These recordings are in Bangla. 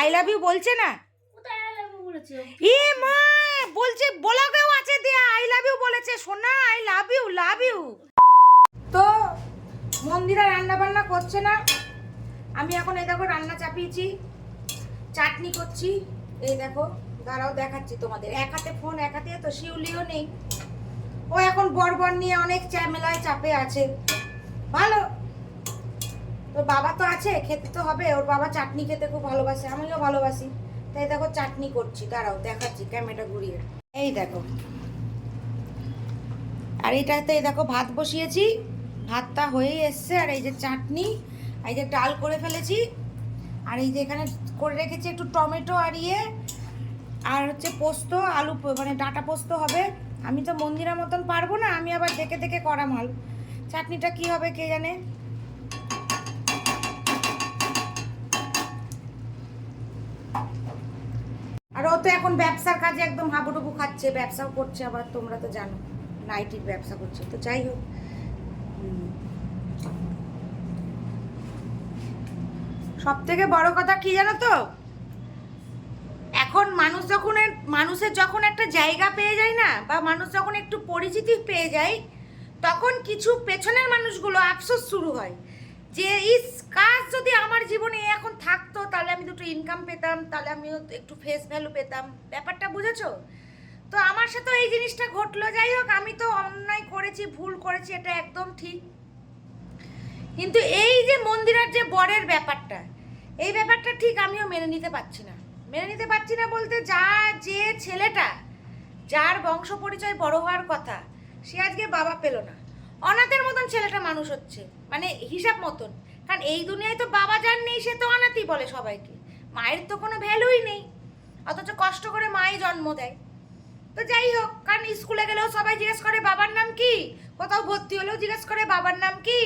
আই লাভ ইউ বলছে না? এ মা বলছে ব্লগেও আছে দিয়া আই লাভ ইউ বলেছে। সোনা I love you love you তো মন্দিরা রান্না বান্না করছে না। আমি এখন এই দেখো রান্না চাপিয়েছি চাটনি করছি। এই দেখো দাঁড়াও দেখাচ্ছি তোমাদের। এক হাতে ফোন এক হাতে তো শিউলিও নেই। ও এখন বরবর নিয়ে অনেক চ্যামেলায় চাপে আছে। ভালো। তোর বাবা তো আছে, খেতে তো হবে। ওর বাবা চাটনি খেতে খুব ভালোবাসে, আমিও ভালোবাসি। তাই দেখো চাটনি করছি, দাঁড়াও, দেখাচ্ছি ক্যামেরা ঘুরিয়ে। এই দেখো। আর এটাতে দেখো ভাত বসিয়েছি, ভাতটা হয়েই এসছে, আর এই যে চাটনি, এই যে ডাল করে ফেলেছি, আর এই যে এখানে করে রেখেছি একটু টমেটো আর ইয়ে আর হচ্ছে পোস্ত, আলু মানে ডাটা পোস্ত হবে। আমি তো মন্দিরের মতন পারব না, আমি আবার দেখে দেখে করা মাল। চাটনিটা কি হবে কে জানে? তো এখন ব্যবসার কাজে একদম হাবুডুবু খাচ্ছে, ব্যবসাও করছে, আবার তোমরা তো জানো, নাইটির ব্যবসা করছে। তো যাই হোক সব থেকে বড় কথা কি জানো তো? এখন মানুষ যখন মানুষের যখন একটা জায়গা পেয়ে যায় না, বা মানুষ যখন একটু পরিচিতি পেয়ে যায়, তখন কিছু পেছনের মানুষগুলো আফসোস শুরু হয় যে, ইস, কাজ যদি আমার জীবনে এখন থাকতো তাহলে আমি দুটো ইনকাম পেতাম, তাহলে আমিও একটু ফেস ভ্যালু পেতাম। ব্যাপারটা বুঝেছ? তো আমার সাথে এই জিনিসটা ঘটলো। যাই হোক, আমি তো অন্যায় করেছি, ভুল করেছি, এটা একদম ঠিক। কিন্তু এই যে মন্দিরের যে বরের ব্যাপারটা, এই ব্যাপারটা ঠিক আমিও মেনে নিতে পারছি না। মেনে নিতে পারছি না বলতে যা, যে ছেলেটা, যার বংশ পরিচয় বড় হওয়ার কথা, সে আজকে বাবা পেল না। অনাথের মতন ছেলেটা মানুষ হচ্ছে মানে হিসাব মতন। কারণ এই দুনিয়ায় তো বাবা যার নেই, সে তো অনাথই বলে সবাইকে। মায়ের তো কোনো ভ্যালুই নেই। অথচ কষ্ট করে মাই জন্ম দেয়। তো যাই হোক, কারণ স্কুলে গেলেও সবাই জিজ্ঞেস করে, বাবার নাম কি? কোথাও ভর্তি হলেও জিজ্ঞেস করে, বাবার নাম কি?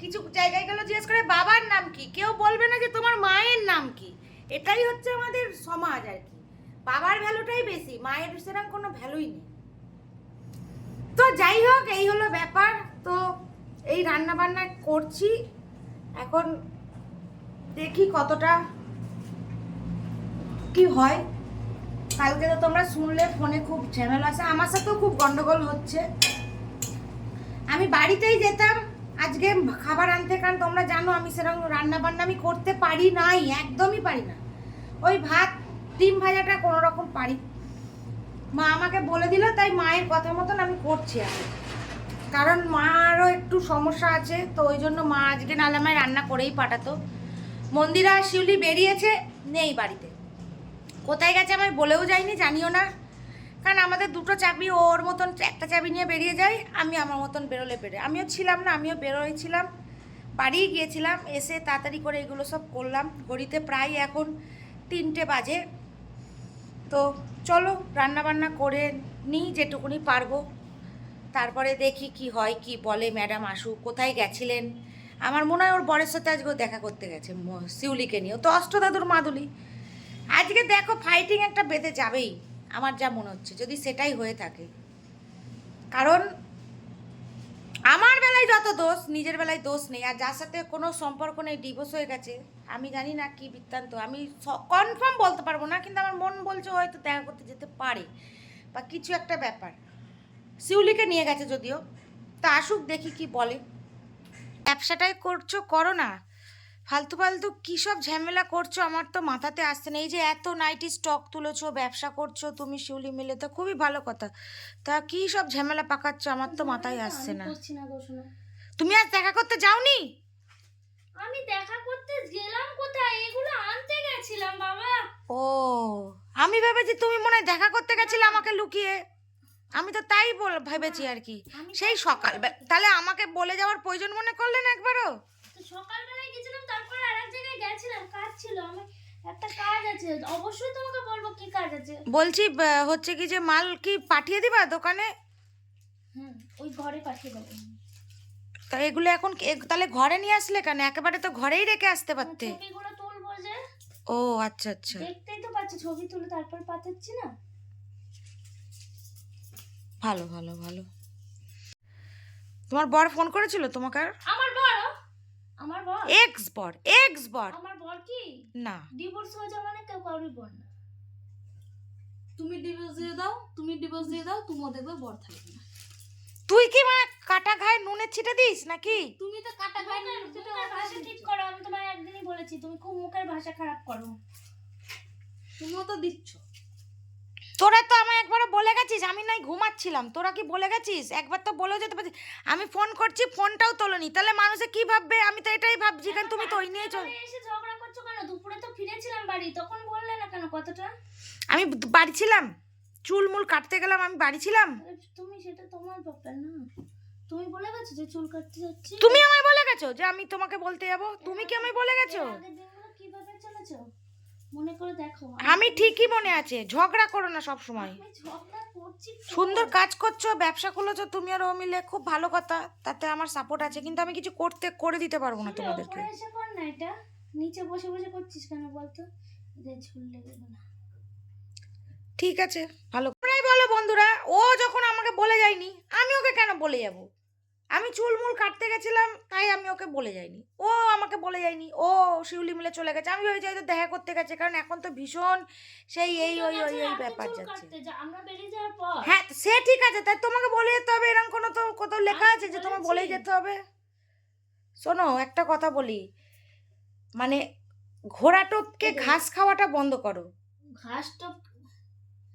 কিছু জায়গায় গেলেও জিজ্ঞেস করে, বাবার নাম কি? কেউ বলবে না যে তোমার মায়ের নাম কি। এটাই হচ্ছে আমাদের সমাজ আর কি। বাবার ভ্যালুটাই বেশি, মায়ের সেরকম কোনো ভ্যালুই নেই। তো যাই হোক, এই হলো ব্যাপার। তো এই রান্না বান্না করছি। এখন দেখি কতটা কি হয়? কালকে তো তোমরা শুনলে, ফোনে খুব ঝামেলা আছে। আমার সাথেও খুব গন্ডগোল হচ্ছে। আমি বাড়িতেই যেতাম। আজকে খাবার আনতে, কারণ তোমরা জানো, আমি সেরকম রান্না বান্না আমি করতে পারি নাই, একদমই পারি না। ওই ভাত, ডিম ভাজাটা কোনো রকম পারি। মা আমাকে বলে দিল, তাই মায়ের কথা মতন আমি করছি আর কারণ মারও একটু সমস্যা আছে, তো ওই জন্য মা আজকে নাহলে আমায় রান্না করেই পাঠাতো। মন্দিরা, শিউলি বেরিয়েছে, নেই বাড়িতে। কোথায় গেছে আমায় বলেও যায়নি, জানিও না। কারণ আমাদের দুটো চাবি ওর মতন একটা চাবি নিয়ে বেরিয়ে যায়, আমি আমার মতন বেরোলে বেরোয়। আমিও ছিলাম না, আমিও বেরোয়ছিলাম। বাড়ি গিয়েছিলাম, এসে তাড়াতাড়ি করে এগুলো সব করলাম। ঘড়িতে প্রায় এখন তিনটে বাজে। তো চলো রান্না বান্না করে নিই, যেটুকুনি পারব। তারপরে দেখি কি হয়, কি বলে ম্যাডাম আসুক কোথায় গেছিলেন? আমার মনে হয় ওর বরের সাথে আজকে দেখা করতে গেছে শিউলিকে নিয়ে। তো অষ্টদাদুর মাদুলি। আজকে দেখো ফাইটিং একটা বেঁধে যাবেই, আমার যা মনে হচ্ছে, যদি সেটাই হয়ে থাকে। কারণ আমার বেলায় যত দোষ, নিজের বেলায় দোষ নেই, আর যার সাথে কোনো সম্পর্ক নেই ডিভোর্স হয়ে গেছে, আমি জানি না কি বৃত্তান্ত, আমি কনফার্ম বলতে পারব না, কিন্তু আমার মন বলছে হয়তো দেখা করতে যেতে পারে, বা কিছু একটা ব্যাপার। শিউলিকে নিয়ে গেছে যদিও, তা আসুক দেখি কি বলে। ব্যবসাটাই করছ, করো না। ফালতু ফালতু কী সব ঝামেলা করছ? আমার তো মাথাতে আসছে না। এই যে এত নাইটি স্টক তুলেছো ব্যবসা করছ তুমি শিউলি মিলে তো খুবই ভালো কথা। তা কী সব ঝামেলা পাকাচ্ছ? আমার তো মাথায় আসছে না। তুমি আজ দেখা করতে যাওনি? আমি দেখা করতে গেলাম কোথায়? এগুলো আনতে গেছিলাম বাবা। ও আমি ভেবেছি তুমি মনে হয় দেখা করতে গেছিলে আমাকে লুকিয়ে। আমি তো তাই বল ভেবেছি আর কি। সেই সকাল তাহলে আমাকে বলে যাওয়ার প্রয়োজন মনে করলে না একবারও? তো সকালবেলায় গেছিলাম তারপরে আরেক জায়গায় গেছিলাম কাজ ছিল আমি একটা কাজ আছে অবশ্যই তোমাকে বলব কি কাজ আছে। বলছি হচ্ছে কি যে মাল কি পাঠিয়ে দিবা দোকানে? হুম ওই ঘরে পাঠিয়ে দেবো। তা এগুলো এখন তাহলে ঘরে নিয়ে আসলে কেন? একেবারে তো ঘরেই রেখে আসতে পারতে। ছবিগুলো তুলবো যে। ও আচ্ছা আচ্ছা। দেখতেই তো পাচ্ছি ছবি তুলে তারপর পাঠাচ্ছি না। ভালো ভালো ভালো। তোমার বর ফোন করেছিল তোমাকে আর? আমার বড় আমার বর এক্স বর এক্স বর আমার বর কি? না। ডিভোর্স হয়ে যাওয়া মানে কেউ কারোর বর না। তুমি ডিভোর্স দিয়ে দাও তুমি ডিভোর্স দিয়ে দাও তুমিও দেখবে বর থাকবে না। তুই কি মানে কাটা ঘায়ে নুনের ছিটে দিস নাকি? তুমি তো কাটা খাই না মুখের মুখের ভাষা ঠিক করো আমি তোমায় একদিনই বলেছি তুমি খুব মুখের ভাষা খারাপ করো। তুমিও তো দিচ্ছ। তোরা তো আমায় একবারও বলে গেছিস আমি নাই ঘুমাচ্ছিলাম। তোরা কি বলে গেছিস? একবার তো বলেও যেতে পারছিস। আমি ফোন করছি ফোনটাও তোলনি। তাহলে মানুষে কি ভাববে? আমি তো এটাই ভাবছি কারণ তুমি তো ওই নিয়ে চল। এসে ঝগড়া করছ কেন? দুপুরে তো ফিরেছিলাম বাড়ি তখন বললে না কেন কথাটা? আমি বাড়ি ছিলাম। চুলমুল কাটতে গেলাম আমি বাড়ি ছিলাম। তুমি সেটা তোমার ব্যাপার না। তুমি বলে গেছো যে চুল কাটতে যাচ্ছি। তুমি আমায় বলে গেছো যে আমি তোমাকে বলতে যাব? তুমি কি আমায় বলে গেছো? কীভাবে চলেছো? মনে করে দেখো আমি ঠিকই মনে আছে। ঝগড়া করো না সব সময়। সুন্দর কাজ করছ ব্যবসা করছ তুমি আর ও মিলে খুব ভালো কথা তাতে আমার সাপোর্ট আছে কিন্তু আমি কিছু করতে করে দিতে পারব না তোমাদেরকে। এসে কর না এটা। নিচে বসে বসে করছিস কেন বলতো? যে ঝুল লেগে না। ঠিক আছে ভালো। বলো বন্ধুরা ও যখন আমাকে বলে যায়নি আমি ওকে কেন বলে যাব? আমি চুলমুল কাটতে গেছিলাম তাই আমি ওকে বলে যাইনি। ও আমাকে বলে যায়নি ও শিউলি মিলে চলে গেছে। আমি ভেবেছি হয়তো দেখা করতে গেছে কারণ এখন তো ভীষণ সেই এই ওই ওই ওই ব্যাপার যাচ্ছে। হ্যাঁ সে ঠিক আছে তাই তোমাকে বলে যেতে হবে এরকম কোনো তো কোথাও লেখা আছে যে তোমাকে বলেই যেতে হবে? শোনো একটা কথা বলি। মানে ঘোড়া টোপকে ঘাস খাওয়াটা বন্ধ করো। ঘাস তো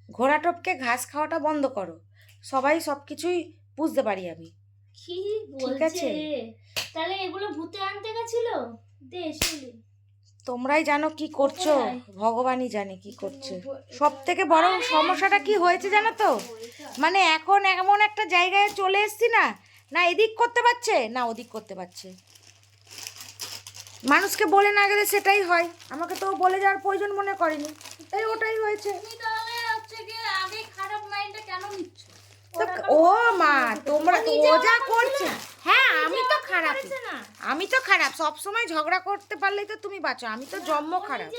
ঘোড়া টোপকে ঘাস খাওয়াটা বন্ধ করো। সবাই সব কিছুই বুঝতে পারি আমি। কি বলছে তাহলে এগুলো ভূতে আনতে গেছিল? দে তোমরাই জানো কি করছ। ভগবানই জানে কি করছে। সব থেকে বড় সমস্যাটা কি হয়েছে জানো তো? মানে এখন এমন একটা জায়গায় চলে এসছি না না এদিক করতে পারছে না ওদিক করতে পারছে। মানুষকে বলে না গেলে সেটাই হয়। আমাকে তো বলে যাওয়ার প্রয়োজন মনে করেনি। তাই ওটাই হয়েছে। আগে খারাপ মাইন্ডটা কেন নিচ্ছ? ও মা তোমরা ও যা করছে। হ্যাঁ আমি তো খারাপ। না। আমি তো খারাপ সব সময় ঝগড়া করতে পারলেই তো তুমি বাঁচো আমি তো জন্ম খারাপ।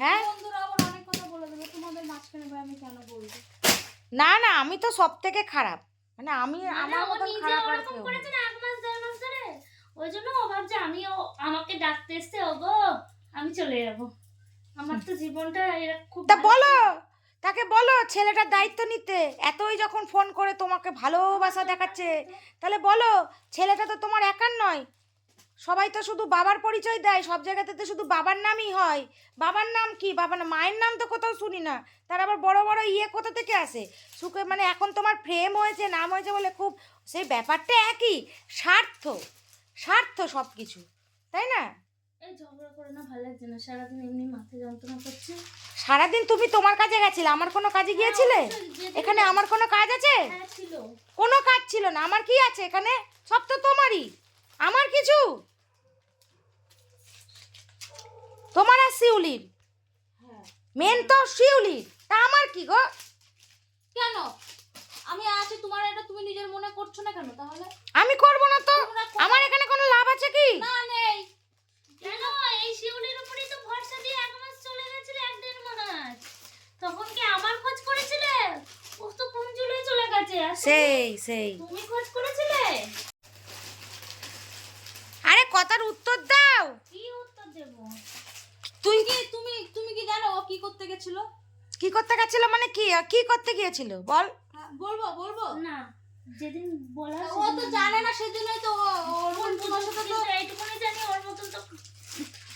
হ্যাঁ। বন্ধুরা আবার অনেক কথা বলে দেবে তোমাদের আমি কেন বলব? না না আমি তো সব থেকে খারাপ। মানে আমি মানে আমার ও মতন খারাপ আর কেউ ওই জন্য ও ভাবছে আমিও আমাকে ডাকতে এসছে ও গো আমি চলে যাব। আমার তো জীবনটা এরকম খুব তা বলো। তাকে বলো ছেলেটার দায়িত্ব নিতে। এতই যখন ফোন করে তোমাকে ভালোবাসা দেখাচ্ছে, তাহলে বলো, ছেলেটা তো তোমার একার নয়। সবাই তো শুধু বাবার পরিচয় দেয়, সব জায়গাতে তো শুধু বাবার নামই হয়। বাবার নাম কি? বাবার নাম মায়ের নাম তো কোথাও শুনি না। তার আবার বড় বড় ইয়ে কোথা থেকে আসে? সুখে মানে এখন তোমার প্রেম হয়েছে, নাম হয়েছে বলে খুব, সেই ব্যাপারটা একই, স্বার্থ। স্বার্থ সব কিছু তাই না? এই ঝগড়া করে না ভালো লাগছে না। সারাদিন এমনি মাথা যন্ত্রণা করছে। সারাদিন তুমি তোমার কাজে গেছিলে? আমার কোনো কাজে গিয়েছিলে? হ্যাঁ, যেদিন- এখানে আমার কোনো কাজ আছে? হ্যাঁ কোনো কাজ ছিল না। আমার কি আছে এখানে? সব তো তোমারই। আমার কিছু? তোমার আর শিউলির? হ্যাঁ। মেন তো শিউলির। তা আমার কি গো? কেন? আমি আছি তোমার এটা তুমি নিজের মনে করছ না কেন? তাহলে আমি করব না তো। আমার এখানে কোনো লাভ আছে কি? না নেই। কেন? এই শিউলির উপরেই তো ভরসা দিয়ে এক মাস চলে গেছিলে এক দেড় মাস। তখন কি আমার খোঁজ করেছিলে? ও তো কোন জুলে চলে গেছে? তুমি- সেই সেই। তুমি খোঁজ করেছিলে? আরে কথার উত্তর দাও। কি উত্তর দেব? তুই কি তুমি তুমি কি জানো ও কি করতে গেছিল? কি করতে গেছিল মানে কি? কি করতে গিয়েছিল? বল। হ্যাঁ, বলব বলব। না যেদিন বলা ও তো জানে না সেজন্যই তো ওর তোমার সাথে তো এইটুকুনি জানি ওর মতন তো বদমাইশি করে বেড়ায় না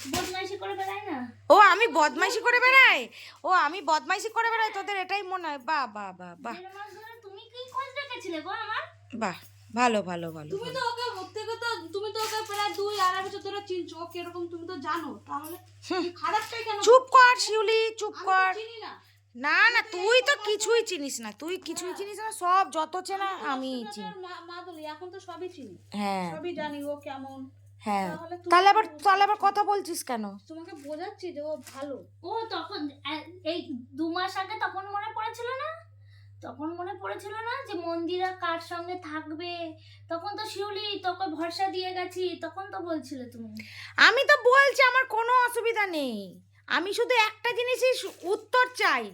ও আমি বদমাইশি করে বেড়াই? ও আমি বদমাইশি করে বেড়াই তোদের এটাই মনে হয়? বাহ বাহ বাহ বাহ। দেড় তুমি কি খোঁজ রেখেছিলে গো আমার? বাহ ভালো ভালো ভালো তুমি তো ওকে থেকে তো তুমি তো ওকে প্রায় দুই আড়াই বছর ধরে চিনছো ও কীরকম তুমি তো জানো। তাহলে খারাপটাই কেন চুপ কর শিউলি চুপ কর। না। না না তুই তো কিছুই চিনিস না তুই কিছুই চিনিস না সব যত চেনা আমি চিনি। মা- মা বলি এখন তো সবই চিনি। হ্যাঁ। সবই জানি ও কেমন। হ্যাঁ। তাহলে তাহলে আবার তাহলে আবার কথা বলছিস কেন? তোমাকে বোঝাচ্ছি যে ও ভালো। ও তখন এই দু মাস আগে তখন মনে পড়েছিল না? তখন মনে পড়েছিল না যে মন্দিরা কার সঙ্গে থাকবে? তখন তো শিউলি তোকে ভরসা দিয়ে গেছি তখন তো বলছিলে তুমি। আমি তো বলছি আমার কোনো অসুবিধা নেই। আমি শুধু একটা জিনিসই উত্তর চাই।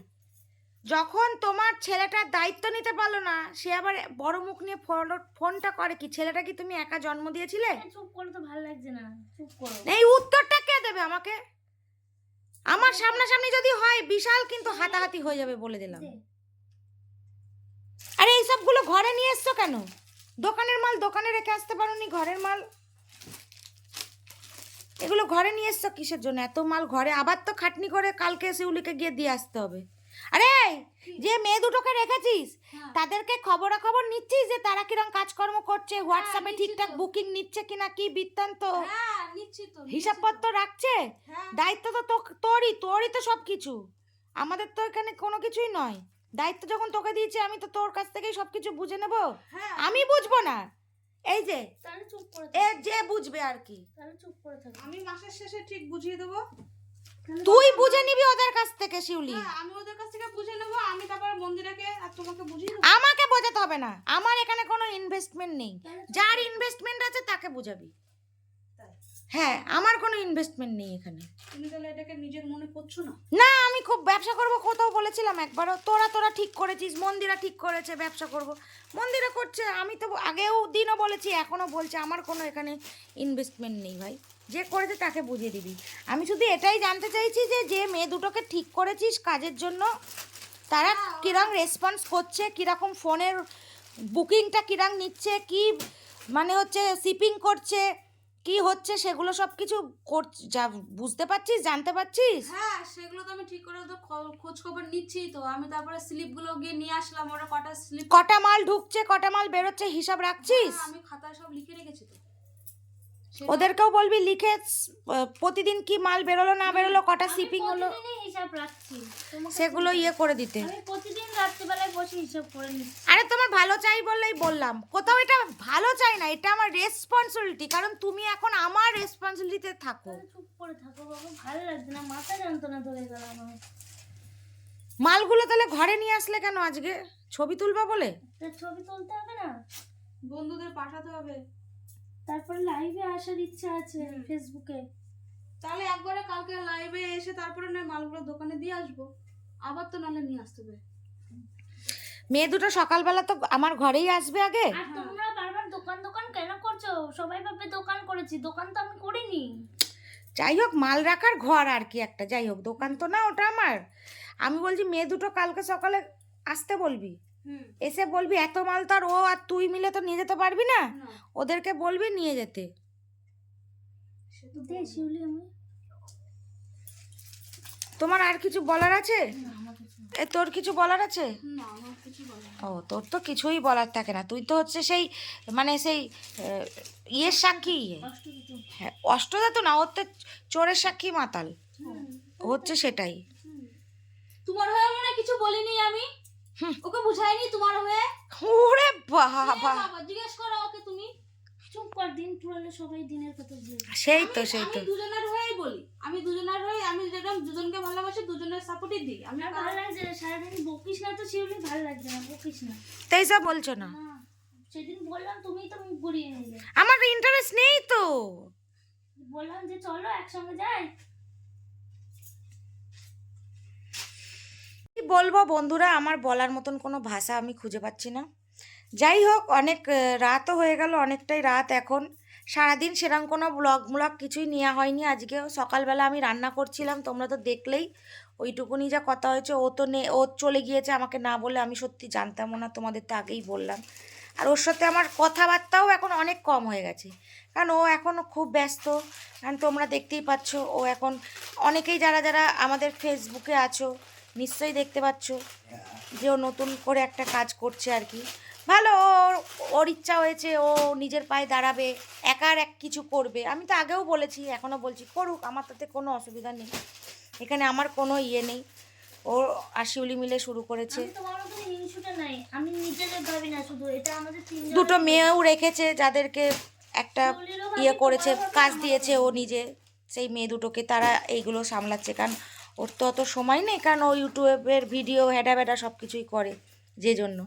যখন তোমার ছেলেটার দায়িত্ব নিতে পারল না সে আবার বড় মুখ নিয়ে ফোন- ফোনটা করে কি? ছেলেটা কি তুমি একা জন্ম দিয়েছিলে? চুপ করে তো ভালো লাগছে না। চুপ করো। এই উত্তরটা কে দেবে আমাকে? আমার সামনাসামনি যদি হয় বিশাল কিন্তু হাতাহাতি হয়ে যাবে বলে দিলাম। আরে এই সবগুলো ঘরে নিয়ে এসছো কেন? দোকানের মাল দোকানে রেখে আসতে পারোনি ঘরের মাল? এগুলো ঘরে নিয়ে এসছো কিসের জন্য? এত মাল ঘরে আবার তো খাটনি করে কালকে শিউলিকে গিয়ে দিয়ে আসতে হবে। আরে যে মেয়ে দুটোকে রেখেছিস হ্যাঁ। তাদেরকে খবরাখবর নিচ্ছিস যে তারা কিরম কাজকর্ম করছে হোয়াটসঅ্যাপে ঠিকঠাক বুকিং নিচ্ছে কিনা কি বৃত্তান্ত? হ্যাঁ হিসাবপত্র রাখছে? হ্যাঁ। দায়িত্ব তো তো- তোরই তোরই তো সব কিছু আমাদের তো এখানে কোনো কিছুই নয়। দায়িত্ব যখন তোকে দিয়েছি আমি তো তোর কাছ থেকেই সব কিছু বুঝে নেব? হ্যাঁ। আমি বুঝব না। এই যে চুপ করে এ যে বুঝবে আর কি। চুপ করে থাকো। আমি মাসের শেষে ঠিক বুঝিয়ে দেবো। তুই বুঝে নিবি ওদের কাছ থেকে শিউলি। হ্যাঁ আমি ওদের কাছ থেকে বুঝে নেব আমি তারপরে মন্দিরাকে আর তোমাকে বুঝিয়ে আমাকে বোঝাতে হবে না। আমার এখানে কোনো ইনভেস্টমেন্ট নেই। যার ইনভেস্টমেন্ট আছে তাকে বুঝাবি। হ্যাঁ আমার কোনো ইনভেস্টমেন্ট নেই এখানে। তুমি তাহলে এটাকে নিজের মনে করছ না? না আমি খুব ব্যবসা করব কোথাও বলেছিলাম একবারও। তোরা তোরা ঠিক করেছিস মন্দিরা ঠিক করেছে ব্যবসা করব। মন্দিরা করছে আমি তো আগেও দিনও বলেছি এখনও বলছে আমার কোনো এখানে ইনভেস্টমেন্ট নেই ভাই। যে করেছে তাকে বুঝিয়ে দিবি। আমি শুধু এটাই জানতে চাইছি যে যে মেয়ে দুটোকে ঠিক করেছিস কাজের জন্য তারা কিরম রেসপন্স করছে কীরকম ফোনের বুকিংটা কিরম নিচ্ছে কি মানে হচ্ছে শিপিং করছে কি হচ্ছে সেগুলো সব কিছু যা বুঝতে পারছিস জানতে পারছিস? হ্যাঁ সেগুলো তো আমি ঠিক করে তো খোঁজ খবর নিচ্ছি তো। আমি তারপরে স্লিপগুলো গিয়ে নিয়ে আসলাম ওরা কটা স্লিপ কটা মাল ঢুকছে কটা মাল বেরোচ্ছে হিসাব রাখছিস? আমি খাতায় সব লিখে রেখেছি তো। ওদেরকেও বলবি লিখে প্রতিদিন কি মাল বেরোলো না বেরোলো কটা শিপিং হলো? সেগুলো ইয়ে করে দিতে। প্রতিদিন রাত্রিবেলায় বসে হিসাব করে নিচ্ছি। আরে তোমার ভালো চাই বললেই বললাম। কোথাও এটা ভালো চাই না এটা আমার রেসপন্সিবিলিটি কারণ তুমি এখন আমার রেসপন্সিবিলিটিতে থাকো। চুপ করে থাকো বাবা ভালো লাগছে না মাথা যন্ত্রণা ধরে গেল আমার। মালগুলো তাহলে ঘরে নিয়ে আসলে কেন আজকে? ছবি তুলবা বলে? ছবি তুলতে হবে না। বন্ধুদের পাঠাতে হবে। তারপর লাইভে আসার ইচ্ছা আছে ফেসবুকে তাহলে একবারে কালকে লাইভে এসে তারপরে না মালগুলো দোকানে দিয়ে আসব। আবার তো নাহলে নিয়ে আসতে হবে। মেয়ে দুটো সকালবেলা তো আমার ঘরেই আসবে আগে। আর তোমরা বারবার দোকান দোকান কেন করছ? সবাই ভাবে দোকান করেছি দোকান তো আমি করিনি। যাই হোক মাল রাখার ঘর আর কি একটা। যাই হোক দোকান তো না ওটা আমার। আমি বলছি মেয়ে দুটো কালকে সকালে আসতে বলবি? এসে বলবি এত মাল তো আর ও আর তুই মিলে তো নিয়ে যেতে পারবি না? ওদেরকে বলবি নিয়ে যেতে। তোমার আর কিছু বলার আছে। এ তোর কিছু বলার আছে? না আমার কিছু বলে না। ও তোর তো কিছুই বলার থাকে না। তুই তো হচ্ছে সেই মানে সেই ইয়ের সাক্ষী। ইয়ে হ্যাঁ অষ্টদা তো না ওর তো চোরের সাক্ষী মাতাল। ও হচ্ছে সেটাই। তোমার হয়ে মানে কিছু বলিনি আমি। ওকে বুঝাইনি তোমার হয়ে? ওরে এ বাবা। বাবা জিজ্ঞেস করো ওকে তুমি। চুপ কর দিন পুরালে সবাই দিনের কথা বলে। সেই তো সেই তো। আমি দুজনের হয়েই বলি। আমি দুজনের হয়ে আমি যেরকম দুজনকে ভালোবাসি দুজনের সাপোর্টই দিই। আমি আমার ভালো লাগছে না, সারাদিন বকিস না তো শিউলি ভালো লাগছে না বকিস না। তাই সব বলছো না। না সেদিন বললাম তুমি তো মুখ ঘুরিয়ে নিলে। আমার ইন্টারেস্ট নেই তো। বললাম যে চলো একসঙ্গে যাই। বলব, বন্ধুরা, আমার বলার মতন কোনো ভাষা আমি খুঁজে পাচ্ছি না। যাই হোক, অনেক রাতও হয়ে গেল, অনেকটাই রাত এখন। সারাদিন সেরকম কোনো ব্লগ ব্লগ কিছুই নেওয়া হয়নি। আজকে সকালবেলা আমি রান্না করছিলাম, তোমরা তো দেখলেই। ওইটুকুনি যা কথা হয়েছে, ও তো নে, ও চলে গিয়েছে আমাকে না বলে আমি সত্যি জানতামও না, তোমাদের তো আগেই বললাম। আর ওর সাথে আমার কথাবার্তাও এখন অনেক কম হয়ে গেছে। কারণ ও এখন খুব ব্যস্ত, কারণ তোমরা দেখতেই পাচ্ছ, ও এখন অনেকেই যারা যারা আমাদের ফেসবুকে আছো নিশ্চয়ই দেখতে পাচ্ছ যে ও নতুন করে একটা কাজ করছে আর কি। ভালো ওর ওর ইচ্ছা হয়েছে ও নিজের পায়ে দাঁড়াবে একার এক কিছু করবে। আমি তো আগেও বলেছি এখনও বলছি করুক আমার তাতে কোনো অসুবিধা নেই। এখানে আমার কোনো ইয়ে নেই। ও আশিউলি মিলে শুরু করেছে। দুটো মেয়েও রেখেছে যাদেরকে একটা ইয়ে করেছে কাজ দিয়েছে ও নিজে। সেই মেয়ে দুটোকে তারা এইগুলো সামলাচ্ছে। কারণ ওর তো অত সময় নেই কারণ ও ইউটিউবের ভিডিও হেডা ভেডা সব কিছুই করে যে জন্য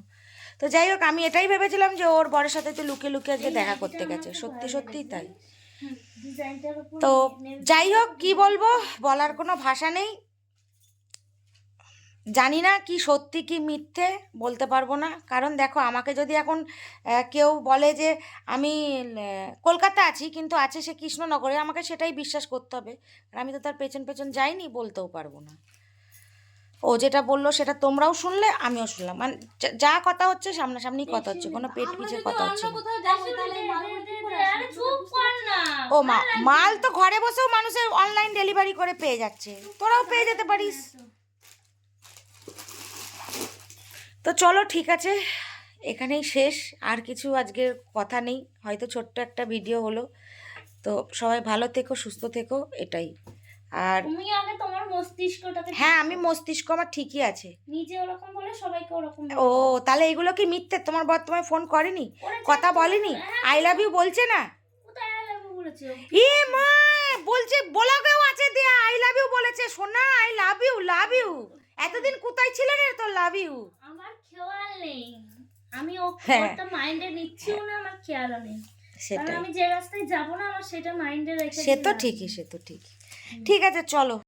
তো যাই হোক আমি এটাই ভেবেছিলাম যে ওর বরের সাথে তো লুকে লুকে আজকে দেখা করতে গেছে। সত্যি সত্যিই তাই। তো যাই হোক কি বলব? বলার কোনো ভাষা নেই। জানি না কি সত্যি কি মিথ্যে বলতে পারব না কারণ দেখো আমাকে যদি এখন কেউ বলে যে আমি কলকাতা আছি কিন্তু আছে সে কৃষ্ণনগরে আমাকে সেটাই বিশ্বাস করতে হবে আর আমি তো তার পেছন পেছন যাইনি বলতেও পারব না ও যেটা বলল সেটা তোমরাও শুনলে আমিও শুনলাম মানে যা- কথা হচ্ছে সামনাসামনি কথা হচ্ছে কোনো পেট আমরা পিছে কথা হচ্ছে ও মা মাল তো ঘরে বসেও মানুষের অনলাইন ডেলিভারি করে পেয়ে যাচ্ছে তোরাও পেয়ে যেতে পারিস তো চলো ঠিক আছে এখানেই শেষ আর কিছু আজকের কথা নেই হয়তো ছোট্ট একটা ভিডিও হলো। তো সবাই ভালো থেকো সুস্থ থেকো এটাই। আর তুমি আগে তোমার মস্তিষ্কটাকে হ্যাঁ আমি মস্তিষ্ক আমার ঠিকই আছে। নিজে ওরকম বলে সবাইকে ওরকম ও তাহলে এগুলো কি মিথ্যে? তোমার বর তোমায় ফোন করেনি? কথা বলেনি? আই লাভ ইউ বলছে না? এ মা বলছে ব্লগেও আছে দেয়া আই লাভ ইউ বলেছে সোনা I love you love you এতদিন কোথায় ছিলে রে তো লাভ ইউ আমার খেয়াল নেই। আমি ও। ওটা মাইন্ডে নিচ্ছিও না আমার খেয়াল নেই। সেটা আমি যে রাস্তায় যাব না আমার সেটা মাইন্ডে রেখে সে তো ঠিকই সে তো ঠিকই। ঠিক আছে চলো।